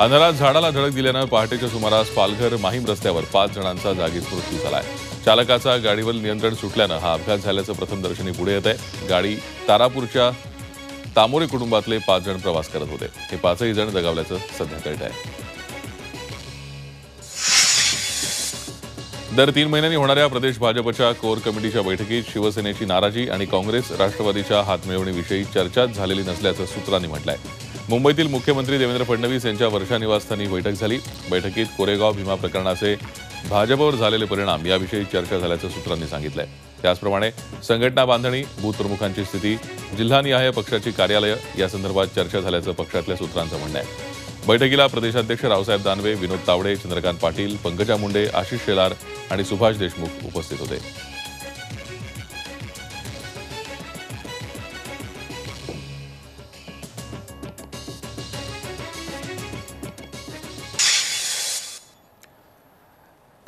अंधारात झाडाला धडक दिल्यानं पहाटेच्या सुमारास पालघर माहीम रस्त्यावर पाच जणांचा जागीच मृत्यू झालाय. चालकाचा गाडीवर नियंत्रण सुटल्यानं हा अपघात झाल्याचं प्रथमदर्शनी पुढे येत आहे गाडी तारापूरच्या तामोरे कुटुंबातले पाच जण प्रवास करत होते. हे पाचही जण दगावल्याचं सध्या कळत आहे दर तीन महिन्यांनी होणाऱ्या प्रदेश भाजपच्या कोर कमिटीच्या बैठकीत शिवसेनेची नाराजी आणि काँग्रेस राष्ट्रवादीच्या हातमिळवणीविषयी चर्चाच झालेली नसल्याचं सूत्रांनी म्हटलंय. मुंबईतील मुख्यमंत्री देवेंद्र फडणवीस यांच्या वर्षा निवासस्थानी बैठक झाली. बैठकीत कोरेगाव भीमा प्रकरणाचे भाजपवर झालेले परिणाम याविषयी चर्चा झाल्याचं सूत्रांनी सांगितलंय. त्याचप्रमाणे संघटना बांधणी बूथप्रमुखांची स्थिती जिल्हानिहाय पक्षाची कार्यालयं यासंदर्भात चर्चा झाल्याचं पक्षातल्या सूत्रांचं म्हणणं आहे. बैठकीला प्रदेशाध्यक्ष रावसाहेब दानवे विनोद तावडे चंद्रकांत पाटील पंकजा मुंडे आशिष शेलार आणि सुभाष देशमुख उपस्थित होते.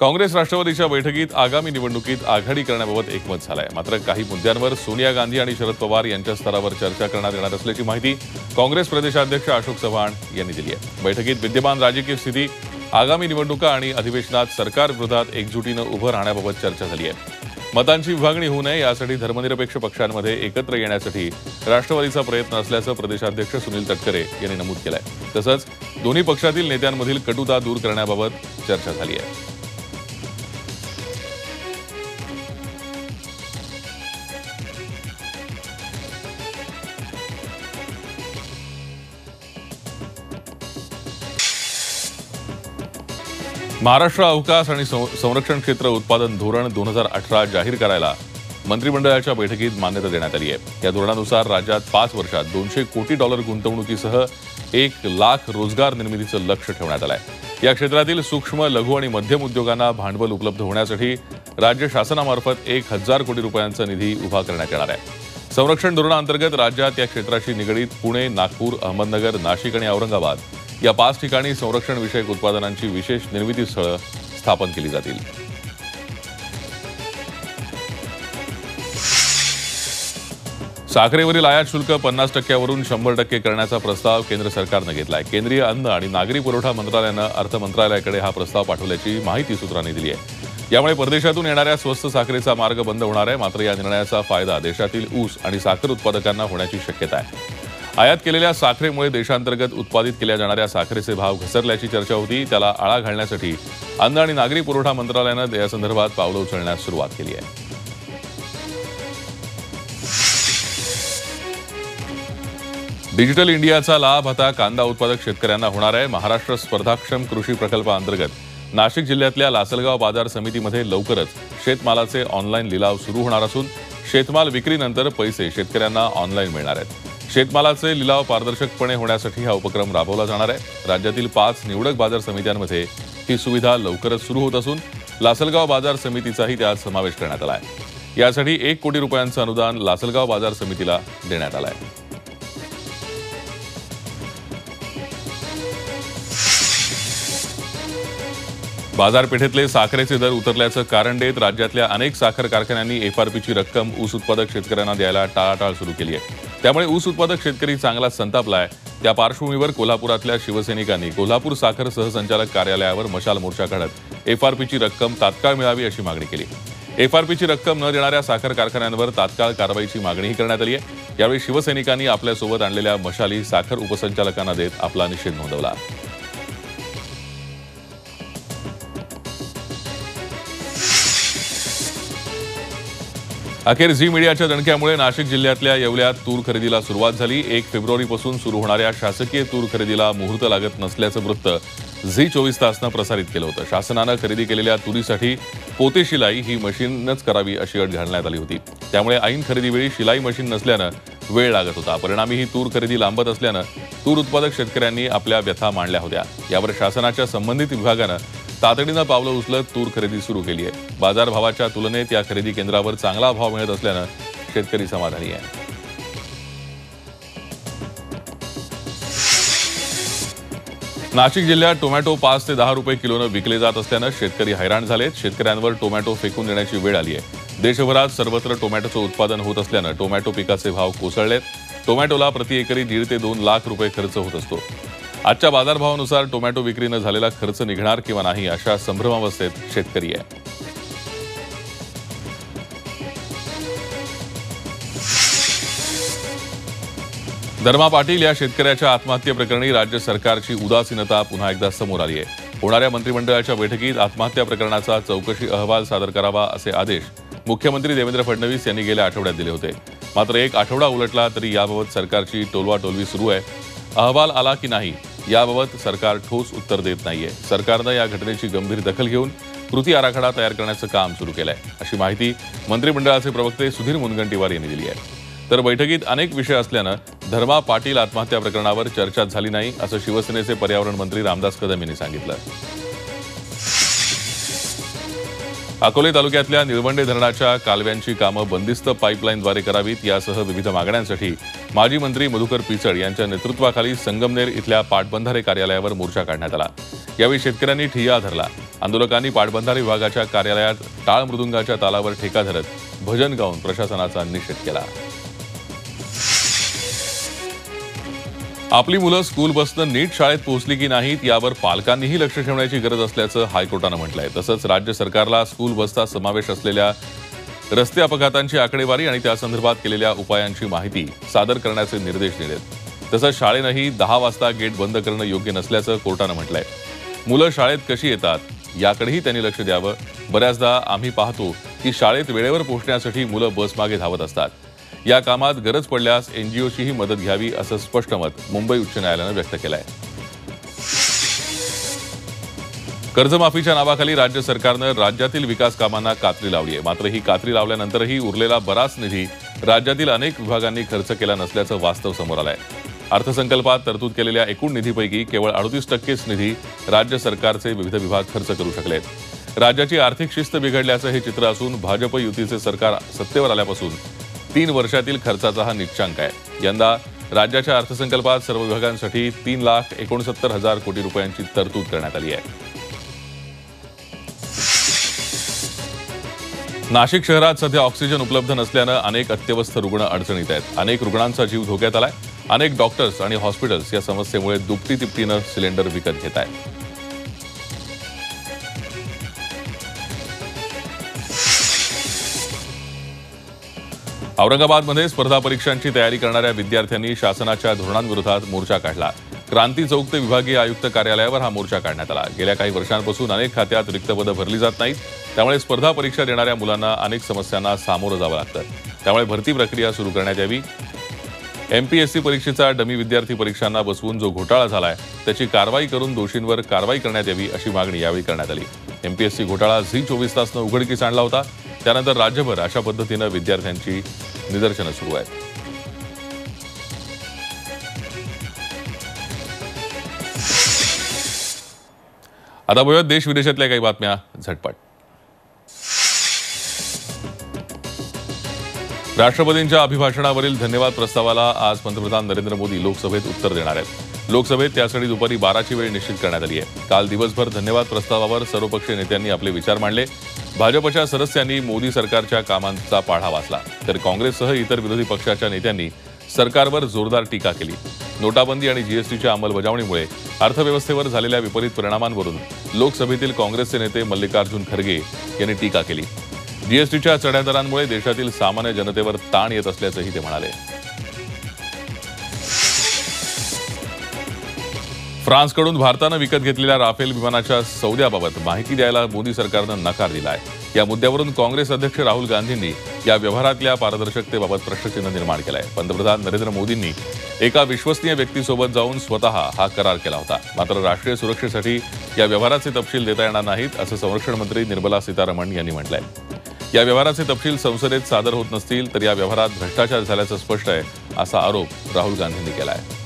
काँग्रेस राष्ट्रवादीच्या बैठकीत आगामी निवडणुकीत आघाडी करण्याबाबत एकमत झालंय. मात्र काही मुद्द्यांवर सोनिया गांधी आणि शरद पवार यांच्या स्तरावर चर्चा करण्यात येणार असल्याची माहिती काँग्रेस प्रदेशाध्यक्ष अशोक चव्हाण यांनी दिली आहे. बैठकीत विद्यमान राजकीय स्थिती आगामी निवडणुका आणि अधिवेशनात सरकारविरोधात एकजुटीनं उभं राहण्याबाबत चर्चा झाली आहे. मतांची विभागणी होऊ नये यासाठी धर्मनिरपेक्ष पक्षांमध्ये एकत्र येण्यासाठी राष्ट्रवादीचा प्रयत्न असल्याचं प्रदेशाध्यक्ष सुनील तटकरे यांनी नमूद केलंय. तसंच दोन्ही पक्षातील नेत्यांमधील कटुता दूर करण्याबाबत चर्चा झाली आहे. महाराष्ट्र अवकाश आणि सं- संरक्षण क्षेत्र उत्पादन धोरण दोन हजार अठरा जाहीर करायला मंत्रिमंडळाच्या बैठकीत मान्यता देण्यात आली आहे. या धोरणानुसार राज्यात पाच वर्षात दोनशे कोटी डॉलर गुंतवणुकीसह एक लाख रोजगार निर्मितीचं लक्ष ठेवण्यात आलं आहे या क्षेत्रातील सूक्ष्म लघु आणि मध्यम उद्योगांना भांडवल उपलब्ध होण्यासाठी राज्य शासनामार्फत एक हजार कोटी रुपयांचा निधी उभा करण्यात येणार आहे. संरक्षण धोरणाअंतर्गत राज्यात या क्षेत्राशी निगडीत पुणे नागपूर अहमदनगर नाशिक आणि औरंगाबाद या पाच ठिकाणी संरक्षणविषयक उत्पादनांची विशेष निर्मिती स्थळं स्थापन केली जातील. साखरेवरील आयात शुल्क पन्नास टक्क्यावरून शंभर टक्के करण्याचा प्रस्ताव केंद्र सरकारनं घेतलाय. केंद्रीय अन्न आणि नागरी पुरवठा मंत्रालयानं अर्थ मंत्रालयाकडे हा प्रस्ताव पाठवल्याची माहिती सूत्रांनी दिली आहे. यामुळे परदेशातून येणाऱ्या स्वस्त साखरेचा मार्ग बंद होणार आहे. मात्र या निर्णयाचा फायदा देशातील ऊस आणि साखर उत्पादकांना होण्याची शक्यता आहे. आयात केलेल्या साखरेमुळे देशांतर्गत उत्पादित केल्या जाणाऱ्या साखरेचे भाव घसरल्याची चर्चा होती त्याला आळा घालण्यासाठी अन्न आणि नागरी पुरवठा मंत्रालयानं यासंदर्भात पावलं उचलण्यास सुरुवात केली आहे. डिजिटल इंडियाचा लाभ आता कांदा उत्पादक शेतकऱ्यांना होणार आहे. महाराष्ट्र स्पर्धाक्षम कृषी प्रकल्पाअंतर्गत नाशिक जिल्ह्यातल्या लासलगाव बाजार समितीमध्ये लवकरच शेतमालाचे ऑनलाईन लिलाव सुरू होणार असून शेतमाल विक्रीनंतर पैसे शेतकऱ्यांना ऑनलाईन मिळणार आहेत. शेतमालाचे लिलाव पारदर्शकपणे होण्यासाठी हा उपक्रम राबवला जाणार आहे. राज्यातील पाच निवडक बाजार समित्यांमध्ये ही सुविधा लवकरच सुरू होत असून लासलगाव बाजार समितीचाही त्यात समावेश करण्यात आला आहे. यासाठी एक कोटी रुपयांचं अनुदान लासलगाव बाजार समितीला देण्यात आलं आहे. बाजारपेठेतले साखरेचे दर उतरल्याचं कारण देत राज्यातल्या अनेक साखर कारखान्यांनी एफआरपीची रक्कम ऊस उत्पादक शेतकऱ्यांना द्यायला टाळाटाळ सुरू केली आहे. त्यामुळे ऊस उत्पादक शेतकरी चांगलाच संतापलाय. त्या पार्श्वभूमीवर कोल्हापुरातल्या शिवसैनिकांनी कोल्हापूर साखर सहसंचालक कार्यालयावर मशाल मोर्चा काढत एफआरपीची रक्कम तात्काळ मिळावी अशी मागणी केली. एफआरपीची रक्कम न देणाऱ्या साखर कारखान्यांवर तात्काळ कारवाईची मागणीही करण्यात आली आहे. यावेळी शिवसैनिकांनी आपल्यासोबत आणलेल्या मशाली साखर उपसंचालकांना देत आपला निषेध नोंदवला. अखेर झी मीडियाच्या दणक्यामुळे नाशिक जिल्ह्यातल्या येवल्यात तूर खरेदीला सुरुवात झाली. एक फेब्रुवारीपासून सुरू होणाऱ्या शासकीय तूर खरेदीला मुहूर्त लागत नसल्याचं वृत्त झी चोवीस तासनं प्रसारित केलं होतं. शासनानं खरेदी केलेल्या तुरीसाठी पोते शिलाई ही मशीनच करावी अशी अट घालण्यात आली होती. त्यामुळे ऐन खरेदीवेळी शिलाई मशीन नसल्यानं वेळ लागत होता. परिणामी ही तूर खरेदी लांबत असल्यानं तूर उत्पादक शेतकऱ्यांनी आपल्या व्यथा मांडल्या होत्या. यावर शासनाच्या संबंधित विभागानं तातडीनं पावलं उचलत तूर खरेदी सुरू केली आहे. बाजारभावाच्या तुलनेत या खरेदी केंद्रावर चांगला भाव मिळत असल्यानं शेतकरी समाधानी आहे. नाशिक जिल्ह्यात टोमॅटो पाच ते दहा रुपये किलोनं विकले जात असल्यानं शेतकरी हैराण झालेत. शेतकऱ्यांवर टोमॅटो फेकून देण्याची वेळ आली आहे. देशभरात सर्वत्र टोमॅटोचं उत्पादन होत असल्यानं टोमॅटो पिकाचे भाव कोसळलेत. टोमॅटोला प्रति एकरी दीड ते दोन लाख रुपये खर्च होत असतो. आजच्या बाजारभावानुसार टोमॅटो विक्रीनं झालेला खर्च निघणार किंवा नाही अशा संभ्रमावस्थेत शेतकरी आहे. धर्मा पाटील या शेतकऱ्याच्या आत्महत्येप्रकरणी राज्य सरकारची उदासीनता पुन्हा एकदा समोर आली आहे. होणाऱ्या मंत्रिमंडळाच्या बैठकीत आत्महत्या प्रकरणाचा चौकशी अहवाल सादर करावा असे आदेश मुख्यमंत्री देवेंद्र फडणवीस यांनी गेल्या आठवड्यात दिले होते. मात्र एक आठवडा उलटला तरी याबाबत सरकारची टोलवाटोलवी सुरू आहे. अहवाल आला की नाही याबाबत सरकार ठोस उत्तर देत नाहीये. सरकारनं या घटनेची गंभीर दखल घेऊन कृती आराखडा तयार करण्याचं काम सुरू केलंय. अशी माहिती मंत्रिमंडळाचे प्रवक्ते सुधीर मुनगंटीवार यांनी दिली आहे. तर बैठकीत अनेक विषय असल्यानं धर्मा पाटील आत्महत्या प्रकरणावर चर्चा झाली नाही असं शिवसेनेचे पर्यावरण मंत्री रामदास कदम यांनी सांगितलं. अकोले तालुक्यातल्या निळवंडे धरणाच्या कालव्यांची कामं बंदिस्त पाईपलाईनद्वारे करावीत यासह विविध मागण्यांसाठी माजी मंत्री मधुकर पिचड यांच्या नेतृत्वाखाली संगमनेर इथल्या पाटबंधारे कार्यालयावर मोर्चा काढण्यात आला. यावेळी शेतकऱ्यांनी ठिय्या धरला. आंदोलकांनी पाटबंधारे विभागाच्या कार्यालयात टाळ मृदुंगाच्या तालावर ठेका धरत भजन गाऊन प्रशासनाचा निषेध केला. आपली मुलं स्कूल बसनं नीट शाळेत पोहोचली की नाहीत यावर पालकांनीही लक्ष ठेवण्याची गरज असल्याचं हायकोर्टानं म्हटलंय. तसंच राज्य सरकारला स्कूल बसचा समावेश असलेल्या रस्ते अपघातांची आकडेवारी आणि त्यासंदर्भात केलेल्या उपायांची माहिती सादर करण्याचे निर्देश दिलेत. तसंच शाळेनंही दहा वाजता गेट बंद करणं योग्य नसल्याचं कोर्टानं म्हटलंय. मुलं शाळेत कशी येतात याकडेही त्यांनी लक्ष द्यावं. बऱ्याचदा आम्ही पाहतो की शाळेत वेळेवर पोहोचण्यासाठी मुलं बसमागे धावत असतात. या कामात गरज पडल्यास एनजीओचीही मदत घ्यावी असं स्पष्ट मत मुंबई उच्च न्यायालयानं व्यक्त केलं आहे कर्जमाफीच्या नावाखाली राज्य सरकारनं राज्यातील विकास कामांना कात्री लावली आहे मात्र ही कात्री लावल्यानंतरही उरलेला बराच निधी राज्यातील अनेक विभागांनी खर्च केला नसल्याचं वास्तव समोर आलंय. अर्थसंकल्पात तरतूद केलेल्या एकूण निधीपैकी केवळ अडतीस टक्केच निधी राज्य सरकारचे विविध विभाग खर्च करू शकलेत. राज्याची आर्थिक शिस्त बिघडल्याचं हे चित्र असून भाजप युतीचे सरकार सत्तेवर आल्यापासून तीन वर्षातील खर्चाचा हा निश्चांक आहे. यंदा राज्याच्या अर्थसंकल्पात सर्व विभागांसाठी तीन लाख एकोणसत्तर हजार कोटी रुपयांची तरतूद करण्यात आली आहे. नाशिक शहरात सध्या ऑक्सिजन उपलब्ध नसल्यानं अनेक अत्यवस्थ रुग्ण अडचणीत आहेत. अनेक रुग्णांचा जीव धोक्यात आलाय. अनेक डॉक्टर्स आणि हॉस्पिटल्स या समस्येमुळे दुपटी तिपटीनं सिलेंडर विकत घेत आहेत औरंगाबादमध्ये स्पर्धा परीक्षांची तयारी करणाऱ्या विद्यार्थ्यांनी शासनाच्या धोरणांविरोधात मोर्चा काढला. क्रांती चौक ते विभागीय आयुक्त कार्यालयावर हा मोर्चा काढण्यात आला. गेल्या काही वर्षांपासून अनेक खात्यात रिक्त पदं भरली जात नाहीत. त्यामुळे स्पर्धा परीक्षा देणाऱ्या मुलांना अनेक समस्यांना सामोरं जावं लागतं. त्यामुळे भरती प्रक्रिया सुरू करण्यात यावी. एमपीएससी परीक्षेचा डमी विद्यार्थी परीक्षांना बसवून जो घोटाळा झालाय त्याची कारवाई करून दोषींवर कारवाई करण्यात यावी अशी मागणी यावेळी करण्यात आली. एमपीएससी घोटाळा झी चोवीस तासनं उघडकीस आणला होता. त्यानंतर राज्यभर अशा पद्धतीनं विद्यार्थ्यांची निदर्शनं सुरू आहेत. आता बघूयात देश विदेशातल्या काही बातम्या झटपट. राष्ट्रपतींच्या अभिभाषणावरील धन्यवाद प्रस्तावाला आज पंतप्रधान नरेंद्र मोदी लोकसभेत उत्तर देणार आहेत. लोकसभेत त्यासाठी दुपारी बाराची वेळ निश्चित करण्यात आली आहे. काल दिवसभर धन्यवाद प्रस्तावावर सर्वपक्षीय नेत्यांनी आपले विचार मांडले. भाजपच्या सदस्यांनी मोदी सरकारच्या कामांचा पाढा वाचला. तर काँग्रेससह इतर विरोधी पक्षाच्या नेत्यांनी सरकारवर जोरदार टीका केली. नोटाबंदी आणि जीएसटीच्या अंमलबजावणीमुळे अर्थव्यवस्थेवर झालेल्या विपरीत परिणामांवरून लोकसभेतील काँग्रेसचे नेते मल्लिकार्जुन खरगे यांनी टीका केली. जीएसटीच्या चढ्या दरांमुळे देशातील सामान्य जनतेवर ताण येत असल्याचंही ते म्हणाले. फ्रान्सकडून भारतानं विकत घेतलेल्या राफेल विमानाच्या सौद्याबाबत माहिती द्यायला मोदी सरकारनं नकार दिला आहे या मुद्द्यावरून काँग्रेस अध्यक्ष राहुल गांधींनी या व्यवहारातल्या पारदर्शकतेबाबत प्रश्नचिन्ह निर्माण केलंय. पंतप्रधान नरेंद्र मोदींनी एका विश्वसनीय व्यक्तीसोबत जाऊन स्वतः हा करार केला होता. मात्र राष्ट्रीय सुरक्षेसाठी या व्यवहाराचे तपशील देता येणार नाहीत असं संरक्षण मंत्री निर्मला सीतारामन यांनी म्हटलंय. या व्यवहाराचे तपशील संसदेत सादर होत नसतील तर या व्यवहारात भ्रष्टाचार झाल्याचं स्पष्ट आहे असा आरोप राहुल गांधींनी केला आहे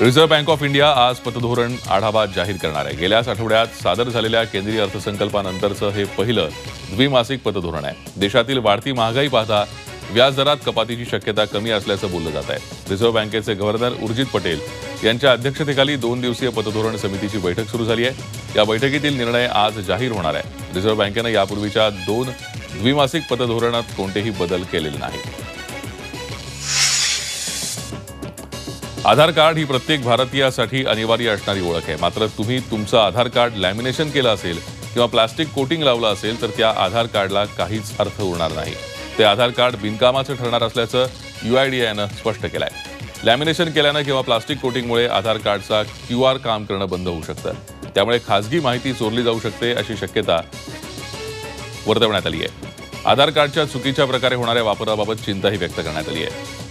रिझर्व्ह बँक ऑफ इंडिया आज पतधोरण आढावा जाहीर करणार आहे. गेल्याच आठवड्यात सादर झालेल्या केंद्रीय अर्थसंकल्पानंतरचं हे पहिलं द्विमासिक पतधोरण आहे. देशातील वाढती महागाई पाहता व्याजदरात कपातीची शक्यता कमी असल्याचं बोललं जात आहे. रिझर्व्ह बँकेचे गव्हर्नर उर्जित पटेल यांच्या अध्यक्षतेखाली दोन दिवसीय पतधोरण समितीची बैठक सुरू झाली आहे. या बैठकीतील निर्णय आज जाहीर होणार आहे. रिझर्व्ह बँकेनं यापूर्वीच्या दोन द्विमासिक पतधोरणात कोणतेही बदल केलेले नाहीत. आधार कार्ड ही प्रत्येक भारतीयासाठी अनिवार्य असणारी ओळख आहे. मात्र तुम्ही तुमचं आधार कार्ड लॅमिनेशन केलं असेल किंवा प्लास्टिक कोटिंग लावलं असेल तर त्या आधार कार्डला काहीच अर्थ उरणार नाही. ते आधार कार्ड बिनकामाचं ठरणार असल्याचं युआयडीआयनं स्पष्ट केलं आहे लॅमिनेशन केल्यानं किंवा प्लास्टिक कोटिंगमुळे आधार कार्डचा क्यू आर काम करणं बंद होऊ शकतं. त्यामुळे खासगी माहिती चोरली जाऊ शकते अशी शक्यता वर्तवण्यात आली आहे आधार कार्डच्या चुकीच्या प्रकारे होणाऱ्या वापराबाबत चिंताही व्यक्त करण्यात आली आहे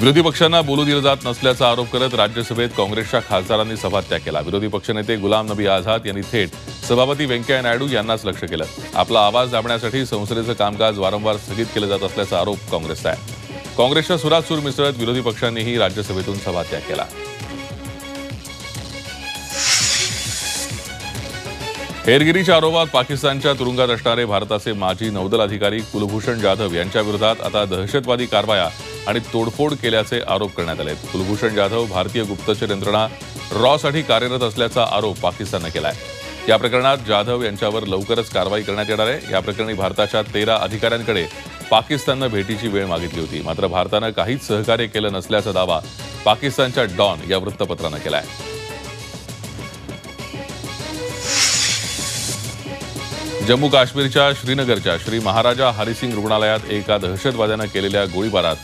विरोधी पक्षांना बोलू दिलं जात नसल्याचा आरोप करत राज्यसभेत काँग्रेसच्या खासदारांनी सभात्याग केला. विरोधी पक्षनेते गुलाम नबी आझाद यांनी थेट सभापती व्यंकय्या नायडू यांनाच लक्ष केलं. आपला आवाज दाबण्यासाठी संसदेचं कामकाज वारंवार स्थगित केलं जात असल्याचा आरोप काँग्रेसचा आहे. काँग्रेसच्या सुरात सूर मिसळत विरोधी पक्षांनीही राज्यसभेतून सभात्याग केला. हेरगिरीच्या आरोपात पाकिस्तानच्या तुरुंगात असणारे भारताचे माजी नौदल अधिकारी कुलभूषण जाधव यांच्या विरोधात आता दहशतवादी कारवाया आणि तोडफोड केल्याचे आरोप करण्यात आले कुलभूषण जाधव भारतीय गुप्तचर यंत्रणा रॉसाठी कार्यरत असल्याचा आरोप पाकिस्ताननं केला आहे या प्रकरणात जाधव यांच्यावर लवकरच कारवाई करण्यात येणार आहे. या प्रकरणी भारताच्या तेरा अधिकाऱ्यांकडे पाकिस्ताननं भेटीची वेळ मागितली होती. मात्र भारतानं काहीच सहकार्य केलं नसल्याचा दावा पाकिस्तानच्या डॉन या वृत्तपत्रानं केला आहे जम्मू काश्मीरच्या श्रीनगरच्या श्री महाराजा हरिसिंग रुग्णालयात एका दहशतवाद्यानं केलेल्या गोळीबारात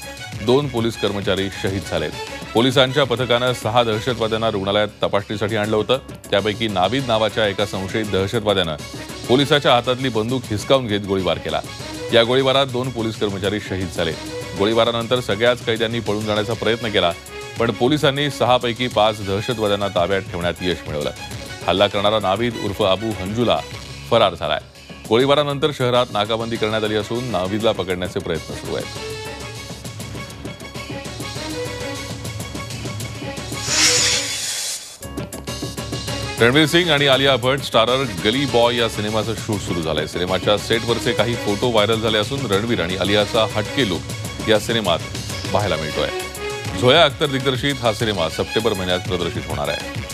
दोन पोलीस कर्मचारी शहीद झालेत. पोलिसांच्या पथकानं सहा दहशतवाद्यांना रुग्णालयात तपासणीसाठी आणलं होतं. त्यापैकी नाविद नावाच्या एका संशयित दहशतवाद्यानं पोलिसाच्या हातातली बंदूक हिसकावून घेत गोळीबार केला. या गोळीबारात दोन पोलीस कर्मचारी शहीद झाले. गोळीबारानंतर सगळ्याच कैद्यांनी पळून जाण्याचा प्रयत्न केला पण पोलिसांनी सहापैकी पाच दहशतवाद्यांना ताब्यात ठेवण्यात यश मिळवलं. हल्ला करणारा नाविद उर्फ अबू हंजुला फरार झालाय. गोळीबारानंतर शहरात नाकाबंदी करण्यात आली असून नाविदला पकडण्याचे प्रयत्न सुरू आहेत. रणवीर सिंग आणि आलिया भट स्टारर गली बॉय या सिनेमाचं शूट सुरू झालंय. सिनेमाच्या सेटवरचे काही फोटो व्हायरल झाले असून रणवीर आणि आलियाचा हटके लुक या सिनेमात पाहायला मिळतोय. झोया अख्तर दिग्दर्शित हा सिनेमा सप्टेंबर महिन्यात प्रदर्शित होणार आहे.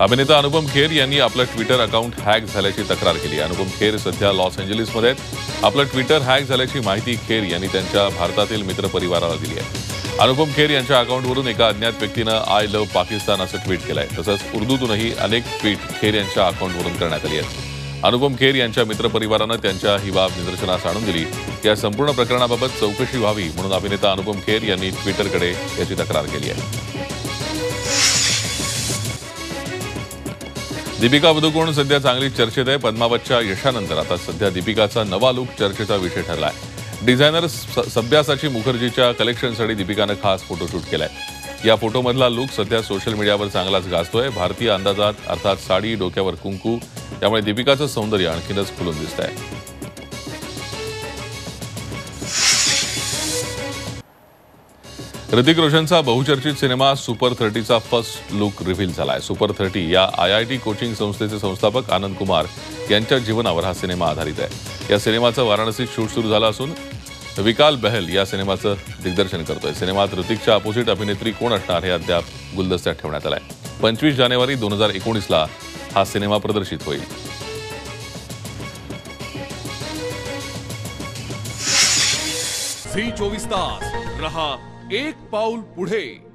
अभिनेता अनुपम खेर यांनी आपलं ट्विटर अकाउंट हॅक झाल्याची तक्रार केली अनुपम खेर सध्या लॉस एंजलिसमध्ये आहेत. आपलं ट्विटर हॅक झाल्याची माहिती खेर यांनी त्यांच्या भारतातील मित्रपरिवाराला दिली आहे. अनुपम खेर यांच्या अकाउंटवरून एका अज्ञात व्यक्तीनं आय लव्ह पाकिस्तान असं ट्विट केलंय. तसंच उर्दूतूनही अनेक ट्विट खेर यांच्या अकाउंटवरून करण्यात आली आहेत. अनुपम खेर यांच्या मित्रपरिवारानं त्यांच्या ही बाब निदर्शनास आणून दिली. या संपूर्ण प्रकरणाबाबत चौकशी व्हावी म्हणून अभिनेता अनुपम खेर यांनी ट्विटरकडे याची तक्रार केली आहे. दीपिका पदुकोण सध्या चांगली चर्चेत आहे. पद्मावतच्या यशानंतर आता सध्या दीपिकाचा नवा लुक चर्चेचा विषय ठरला आहे डिझायनर सभ्यासाची मुखर्जीच्या कलेक्शनसाठी दीपिकानं खास फोटोशूट केलाय. या फोटोमधला लुक सध्या सोशल मीडियावर चांगलाच गाजतोय. भारतीय अंदाजात अर्थात साडी डोक्यावर कुंकू त्यामुळे दीपिकाचं सौंदर्य आणखीनच खुलून दिसत आहे ऋतिक रोशनचा बहुचर्चित सिनेमा सुपर थर्टीचा फर्स्ट लुक रिव्हील झालाय. सुपर थर्टी या आय आय टी कोचिंग संस्थेचे संस्थापक आनंद कुमार यांच्या जीवनावर हा सिनेमा आधारित आहे. या सिनेमाचं वाराणसीत शूट सुरू झालं असून विकाल बहल या सिनेमाचं दिग्दर्शन करतोय. सिनेमात ऋतिकच्या अपोजिट अभिनेत्री कोण असणार हे अद्याप गुलदस्त्यात ठेवण्यात आलंय. पंचवीस जानेवारी दोन हजार एकोणीसला हा सिनेमा प्रदर्शित होईल. झी चोवीस तास. रहा एक पाऊल पुढे.